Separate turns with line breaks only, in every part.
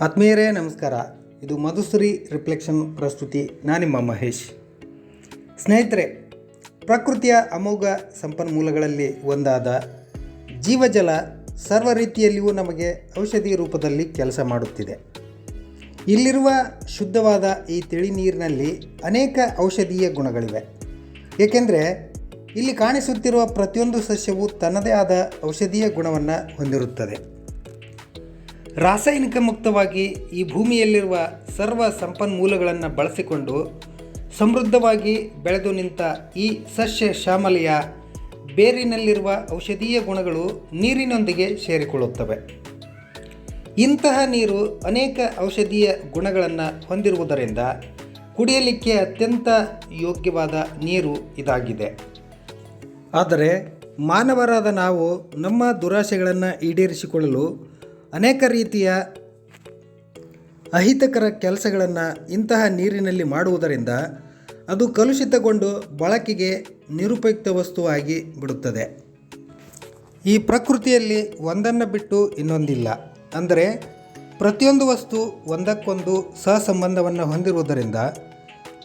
ಆತ್ಮೀಯರೇ, ನಮಸ್ಕಾರ. ಇದು ಮಧುಶ್ರೀ ರಿಫ್ಲೆಕ್ಷನ್ ಪ್ರಸ್ತುತಿ. ನಾನಿಮ್ಮ ಮಹೇಶ್. ಸ್ನೇಹಿತರೆ, ಪ್ರಕೃತಿಯ ಅಮೋಘ ಸಂಪನ್ಮೂಲಗಳಲ್ಲಿ ಒಂದಾದ ಜೀವಜಲ ಸರ್ವ ರೀತಿಯಲ್ಲಿಯೂ ನಮಗೆ ಔಷಧಿ ರೂಪದಲ್ಲಿ ಕೆಲಸ ಮಾಡುತ್ತಿದೆ. ಇಲ್ಲಿರುವ ಶುದ್ಧವಾದ ಈ ತಿಳಿ ನೀರಿನಲ್ಲಿ ಅನೇಕ ಔಷಧೀಯ ಗುಣಗಳಿವೆ. ಏಕೆಂದರೆ, ಇಲ್ಲಿ ಕಾಣಿಸುತ್ತಿರುವ ಪ್ರತಿಯೊಂದು ಸಸ್ಯವು ತನ್ನದೇ ಆದ ಔಷಧೀಯ ಗುಣವನ್ನು ಹೊಂದಿರುತ್ತದೆ. ರಾಸಾಯನಿಕ ಮುಕ್ತವಾಗಿ ಈ ಭೂಮಿಯಲ್ಲಿರುವ ಸರ್ವ ಸಂಪನ್ಮೂಲಗಳನ್ನು ಬಳಸಿಕೊಂಡು ಸಮೃದ್ಧವಾಗಿ ಬೆಳೆದು ನಿಂತ ಈ ಸಸ್ಯ ಶ್ಯಾಮಲೆಯ ಬೇರಿನಲ್ಲಿರುವ ಔಷಧೀಯ ಗುಣಗಳು ನೀರಿನೊಂದಿಗೆ ಸೇರಿಕೊಳ್ಳುತ್ತವೆ. ಇಂತಹ ನೀರು ಅನೇಕ ಔಷಧೀಯ ಗುಣಗಳನ್ನು ಹೊಂದಿರುವುದರಿಂದ ಕುಡಿಯಲಿಕ್ಕೆ ಅತ್ಯಂತ ಯೋಗ್ಯವಾದ ನೀರು ಇದಾಗಿದೆ. ಆದರೆ ಮಾನವರಾದ ನಾವು ನಮ್ಮ ದುರಾಶೆಗಳನ್ನು ಈಡೇರಿಸಿಕೊಳ್ಳಲು ಅನೇಕ ರೀತಿಯ ಅಹಿತಕರ ಕೆಲಸಗಳನ್ನು ಇಂತಹ ನೀರಿನಲ್ಲಿ ಮಾಡುವುದರಿಂದ ಅದು ಕಲುಷಿತಗೊಂಡು ಬಳಕೆಗೆ ನಿರುಪಯುಕ್ತ ವಸ್ತುವಾಗಿ ಬಿಡುತ್ತದೆ. ಈ ಪ್ರಕೃತಿಯಲ್ಲಿ ಒಂದನ್ನು ಬಿಟ್ಟು ಇನ್ನೊಂದಿಲ್ಲ. ಅಂದರೆ ಪ್ರತಿಯೊಂದು ವಸ್ತು ಒಂದಕ್ಕೊಂದು ಸಹಸಂಬಂಧವನ್ನು ಹೊಂದಿರುವುದರಿಂದ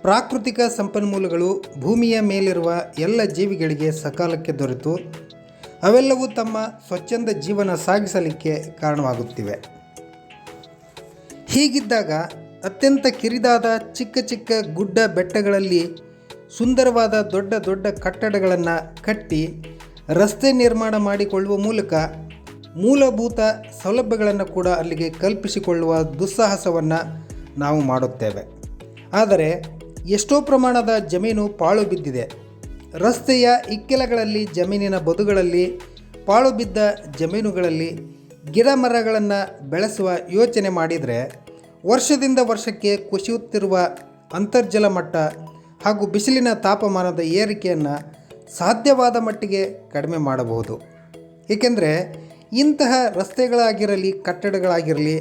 ಪ್ರಾಕೃತಿಕ ಸಂಪನ್ಮೂಲಗಳು ಭೂಮಿಯ ಮೇಲಿರುವ ಎಲ್ಲ ಜೀವಿಗಳಿಗೆ ಸಕಾಲಕ್ಕೆ ದೊರೆತು ಅವೆಲ್ಲವೂ ತಮ್ಮ ಸ್ವಚ್ಛಂದ ಜೀವನ ಸಾಗಿಸಲಿಕ್ಕೆ ಕಾರಣವಾಗುತ್ತಿವೆ. ಹೀಗಿದ್ದಾಗ ಅತ್ಯಂತ ಕಿರಿದಾದ ಚಿಕ್ಕ ಚಿಕ್ಕ ಗುಡ್ಡ ಬೆಟ್ಟಗಳಲ್ಲಿ ಸುಂದರವಾದ ದೊಡ್ಡ ದೊಡ್ಡ ಕಟ್ಟಡಗಳನ್ನು ಕಟ್ಟಿ ರಸ್ತೆ ನಿರ್ಮಾಣ ಮಾಡಿಕೊಳ್ಳುವ ಮೂಲಕ ಮೂಲಭೂತ ಸೌಲಭ್ಯಗಳನ್ನು ಕೂಡ ಅಲ್ಲಿಗೆ ಕಲ್ಪಿಸಿಕೊಳ್ಳುವ ದುಸ್ಸಾಹಸವನ್ನು ನಾವು ಮಾಡುತ್ತೇವೆ. ಆದರೆ ಎಷ್ಟೋ ಪ್ರಮಾಣದ ಜಮೀನು ಪಾಳು ಬಿದ್ದಿದೆ. ರಸ್ತೆಯ ಇಕ್ಕೆಲಗಳಲ್ಲಿ, ಜಮೀನಿನ ಬದುಗಳಲ್ಲಿ, ಪಾಳು ಬಿದ್ದ ಜಮೀನುಗಳಲ್ಲಿ ಗಿಡ ಮರಗಳನ್ನು ಬೆಳೆಸುವ ಯೋಚನೆ ಮಾಡಿದರೆ ವರ್ಷದಿಂದ ವರ್ಷಕ್ಕೆ ಕುಸಿಯುತ್ತಿರುವ ಅಂತರ್ಜಲ ಮಟ್ಟ ಹಾಗೂ ಬಿಸಿಲಿನ ತಾಪಮಾನದ ಏರಿಕೆಯನ್ನು ಸಾಧ್ಯವಾದ ಮಟ್ಟಿಗೆ ಕಡಿಮೆ ಮಾಡಬಹುದು. ಏಕೆಂದರೆ ಇಂತಹ ರಸ್ತೆಗಳಾಗಿರಲಿ, ಕಟ್ಟಡಗಳಾಗಿರಲಿ,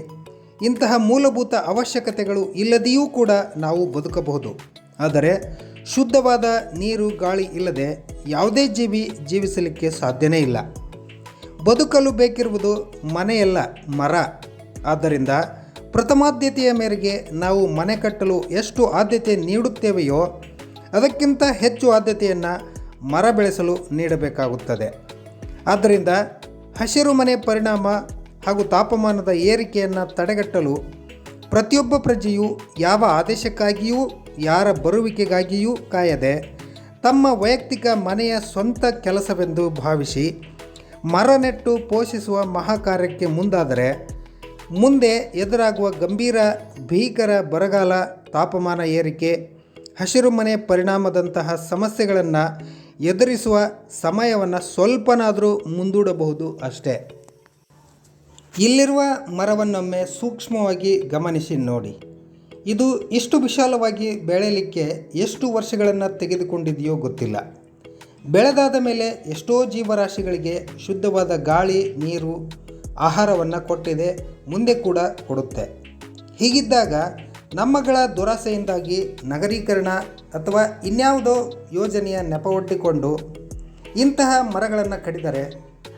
ಇಂತಹ ಮೂಲಭೂತ ಅವಶ್ಯಕತೆಗಳು ಇಲ್ಲದೆಯೂ ಕೂಡ ನಾವು ಬದುಕಬಹುದು. ಆದರೆ ಶುದ್ಧವಾದ ನೀರು ಗಾಳಿ ಇಲ್ಲದೆ ಯಾವುದೇ ಜೀವಿ ಜೀವಿಸಲಿಕ್ಕೆ ಸಾಧ್ಯನೇ ಇಲ್ಲ. ಬದುಕಲು ಬೇಕಿರುವುದು ಮನೆಯಲ್ಲ ಮರ. ಆದ್ದರಿಂದ ಪ್ರಥಮಾದ್ಯತೆಯ ಮೇರೆಗೆ ನಾವು ಮನೆ ಕಟ್ಟಲು ಎಷ್ಟು ಆದ್ಯತೆ ನೀಡುತ್ತೇವೆಯೋ ಅದಕ್ಕಿಂತ ಹೆಚ್ಚು ಆದ್ಯತೆಯನ್ನು ಮರ ಬೆಳೆಸಲು ನೀಡಬೇಕಾಗುತ್ತದೆ. ಆದ್ದರಿಂದ ಹಸಿರು ಮನೆ ಪರಿಣಾಮ ಹಾಗೂ ತಾಪಮಾನದ ಏರಿಕೆಯನ್ನು ತಡೆಗಟ್ಟಲು ಪ್ರತಿಯೊಬ್ಬ ಪ್ರಜೆಯು ಯಾವ ಆದೇಶಕ್ಕಾಗಿಯೂ ಯಾರ ಬರುವಿಕೆಗಾಗಿಯೂ ಕಾಯದೆ, ತಮ್ಮ ವೈಯಕ್ತಿಕ ಮನೆಯ ಸ್ವಂತ ಕೆಲಸವೆಂದು ಭಾವಿಸಿ ಮರ ನೆಟ್ಟು ಪೋಷಿಸುವ ಮಹಾಕಾರ್ಯಕ್ಕೆ ಮುಂದಾದರೆ, ಮುಂದೆ ಎದುರಾಗುವ ಗಂಭೀರ ಭೀಕರ ಬರಗಾಲ, ತಾಪಮಾನ ಏರಿಕೆ, ಹಸಿರು ಮನೆ ಪರಿಣಾಮದಂತಹ ಸಮಸ್ಯೆಗಳನ್ನು ಎದುರಿಸುವ ಸಮಯವನ್ನು ಸ್ವಲ್ಪನಾದರೂ ಮುಂದೂಡಬಹುದು ಅಷ್ಟೇ. ಇಲ್ಲಿರುವ ಮರವನ್ನೊಮ್ಮೆ ಸೂಕ್ಷ್ಮವಾಗಿ ಗಮನಿಸಿ ನೋಡಿ. ಇದು ಇಷ್ಟು ವಿಶಾಲವಾಗಿ ಬೆಳೆಯಲಿಕ್ಕೆ ಎಷ್ಟು ವರ್ಷಗಳನ್ನು ತೆಗೆದುಕೊಂಡಿದೆಯೋ ಗೊತ್ತಿಲ್ಲ. ಬೆಳೆದಾದ ಮೇಲೆ ಎಷ್ಟೋ ಜೀವರಾಶಿಗಳಿಗೆ ಶುದ್ಧವಾದ ಗಾಳಿ, ನೀರು, ಆಹಾರವನ್ನು ಕೊಟ್ಟಿದೆ, ಮುಂದೆ ಕೂಡ ಕೊಡುತ್ತೆ. ಹೀಗಿದ್ದಾಗ ನಮ್ಮಗಳ ದುರಾಸೆಯಿಂದಾಗಿ ನಗರೀಕರಣ ಅಥವಾ ಇನ್ಯಾವುದೋ ಯೋಜನೆಯ ನೆಪವೊಡ್ಡಿಕೊಂಡು ಇಂತಹ ಮರಗಳನ್ನು ಕಡಿದರೆ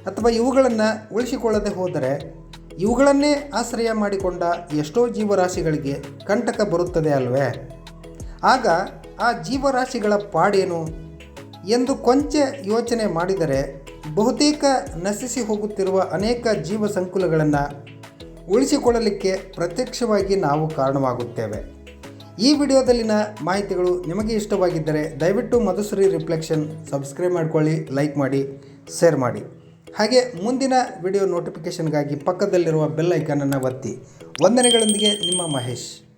ಅಥವಾ ಇವುಗಳನ್ನು ಉಳಿಸಿಕೊಳ್ಳದೆ ಹೋದರೆ ಇವುಗಳನ್ನೇ ಆಶ್ರಯ ಮಾಡಿಕೊಂಡ ಎಷ್ಟೋ ಜೀವರಾಶಿಗಳಿಗೆ ಕಂಟಕ ಬರುತ್ತದೆ ಅಲ್ವೇ? ಆಗ ಆ ಜೀವರಾಶಿಗಳ ಪಾಡೇನು? ಎಂದು ಕೊಂಚ ಯೋಚನೆ ಮಾಡಿದರೆ ಬಹುತೇಕ ನಶಿಸಿ ಹೋಗುತ್ತಿರುವ ಅನೇಕ ಜೀವ ಸಂಕುಲಗಳನ್ನು ಉಳಿಸಿಕೊಳ್ಳಲಿಕ್ಕೆ ಪ್ರತ್ಯಕ್ಷವಾಗಿ ನಾವು ಕಾರಣವಾಗುತ್ತೇವೆ. ಈ ವಿಡಿಯೋದಲ್ಲಿನ ಮಾಹಿತಿಗಳು ನಿಮಗೆ ಇಷ್ಟವಾಗಿದ್ದರೆ ದಯವಿಟ್ಟು ಮಧುಶ್ರೀ ರಿಫ್ಲೆಕ್ಷನ್ ಸಬ್ಸ್ಕ್ರೈಬ್ ಮಾಡಿಕೊಳ್ಳಿ, ಲೈಕ್ ಮಾಡಿ, ಶೇರ್ ಮಾಡಿ. ಹಾಗೆ ಮುಂದಿನ ವಿಡಿಯೋ ನೋಟಿಫಿಕೇಷನ್ಗಾಗಿ ಪಕ್ಕದಲ್ಲಿರುವ ಬೆಲ್ ಐಕನನ್ನು ಒತ್ತಿ. ವಂದನೆಗಳೊಂದಿಗೆ ನಿಮ್ಮ ಮಹೇಶ್.